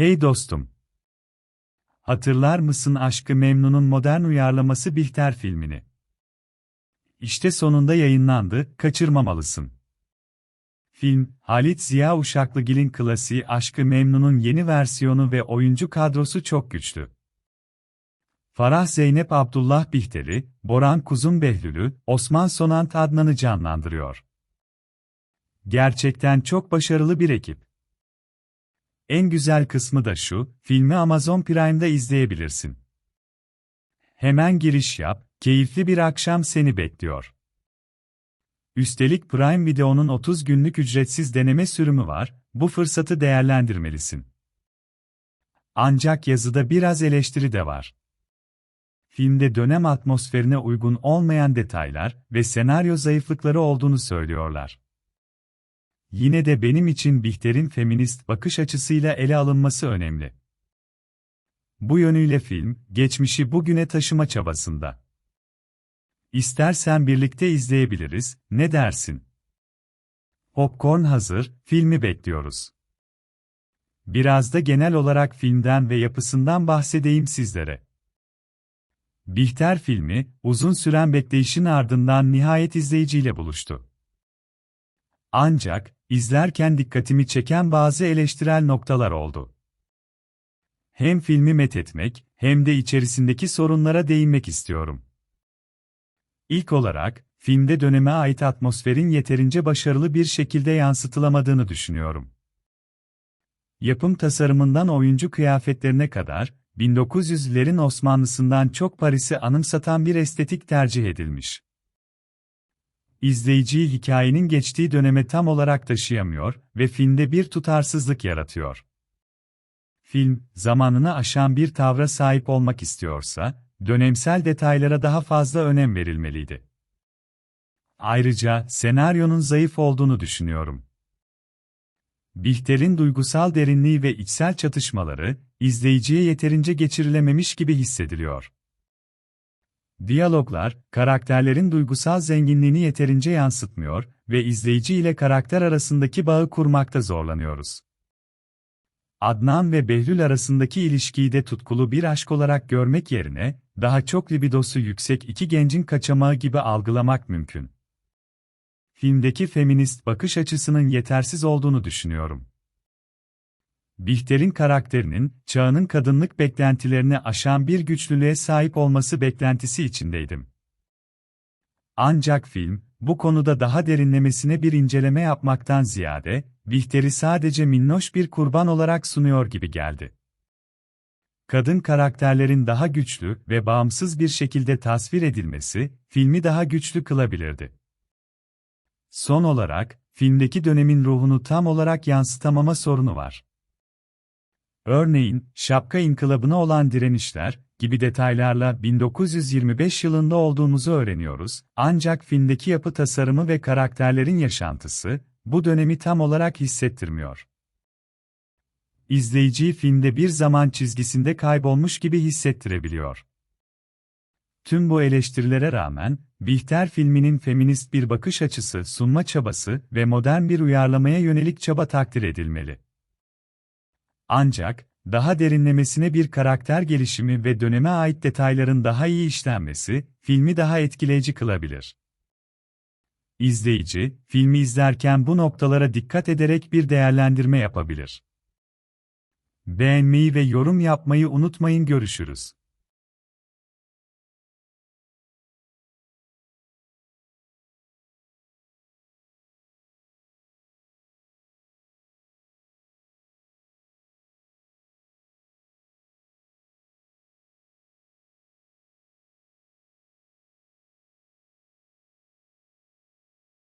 Hey dostum! Hatırlar mısın Aşkı Memnun'un modern uyarlaması Bihter filmini? İşte sonunda yayınlandı, kaçırmamalısın. Film, Halit Ziya Uşaklıgil'in klasiği Aşkı Memnun'un yeni versiyonu ve oyuncu kadrosu çok güçlü. Farah Zeynep Abdullah Bihter'i, Boran Kuzum Behlül'ü, Osman Sonant Adnan'ı canlandırıyor. Gerçekten çok başarılı bir ekip. En güzel kısmı da şu, filmi Amazon Prime'da izleyebilirsin. Hemen giriş yap, keyifli bir akşam seni bekliyor. Üstelik Prime Video'nun 30 günlük ücretsiz deneme sürümü var, bu fırsatı değerlendirmelisin. Ancak yazıda biraz eleştiri de var. Filmde dönem atmosferine uygun olmayan detaylar ve senaryo zayıflıkları olduğunu söylüyorlar. Yine de benim için Bihter'in feminist bakış açısıyla ele alınması önemli. Bu yönüyle film, geçmişi bugüne taşıma çabasında. İstersen birlikte izleyebiliriz, ne dersin? Popcorn hazır, filmi bekliyoruz. Biraz da genel olarak filmden ve yapısından bahsedeyim sizlere. Bihter filmi, uzun süren bekleyişin ardından nihayet izleyiciyle buluştu. Ancak, izlerken dikkatimi çeken bazı eleştirel noktalar oldu. Hem filmi methetmek, hem de içerisindeki sorunlara değinmek istiyorum. İlk olarak, filmde döneme ait atmosferin yeterince başarılı bir şekilde yansıtılamadığını düşünüyorum. Yapım tasarımından oyuncu kıyafetlerine kadar, 1900'lerin Osmanlısından çok Paris'i anımsatan bir estetik tercih edilmiş. İzleyiciyi hikayenin geçtiği döneme tam olarak taşıyamıyor ve filmde bir tutarsızlık yaratıyor. Film, zamanını aşan bir tavra sahip olmak istiyorsa, dönemsel detaylara daha fazla önem verilmeliydi. Ayrıca, senaryonun zayıf olduğunu düşünüyorum. Bihter'in duygusal derinliği ve içsel çatışmaları, izleyiciye yeterince geçirilememiş gibi hissediliyor. Diyaloglar, karakterlerin duygusal zenginliğini yeterince yansıtmıyor ve izleyici ile karakter arasındaki bağı kurmakta zorlanıyoruz. Adnan ve Behlül arasındaki ilişkiyi de tutkulu bir aşk olarak görmek yerine, daha çok libidosu yüksek iki gencin kaçamağı gibi algılamak mümkün. Filmdeki feminist bakış açısının yetersiz olduğunu düşünüyorum. Bihter'in karakterinin, çağının kadınlık beklentilerini aşan bir güçlülüğe sahip olması beklentisi içindeydim. Ancak film, bu konuda daha derinlemesine bir inceleme yapmaktan ziyade, Bihter'i sadece minnoş bir kurban olarak sunuyor gibi geldi. Kadın karakterlerin daha güçlü ve bağımsız bir şekilde tasvir edilmesi, filmi daha güçlü kılabilirdi. Son olarak, filmdeki dönemin ruhunu tam olarak yansıtamama sorunu var. Örneğin, şapka inkılabına olan direnişler gibi detaylarla 1925 yılında olduğumuzu öğreniyoruz, ancak filmdeki yapı tasarımı ve karakterlerin yaşantısı, bu dönemi tam olarak hissettirmiyor. İzleyiciyi filmde bir zaman çizgisinde kaybolmuş gibi hissettirebiliyor. Tüm bu eleştirilere rağmen, Bihter filminin feminist bir bakış açısı sunma çabası ve modern bir uyarlamaya yönelik çaba takdir edilmeli. Ancak, daha derinlemesine bir karakter gelişimi ve döneme ait detayların daha iyi işlenmesi, filmi daha etkileyici kılabilir. İzleyici, filmi izlerken bu noktalara dikkat ederek bir değerlendirme yapabilir. Beğenmeyi ve yorum yapmayı unutmayın görüşürüz.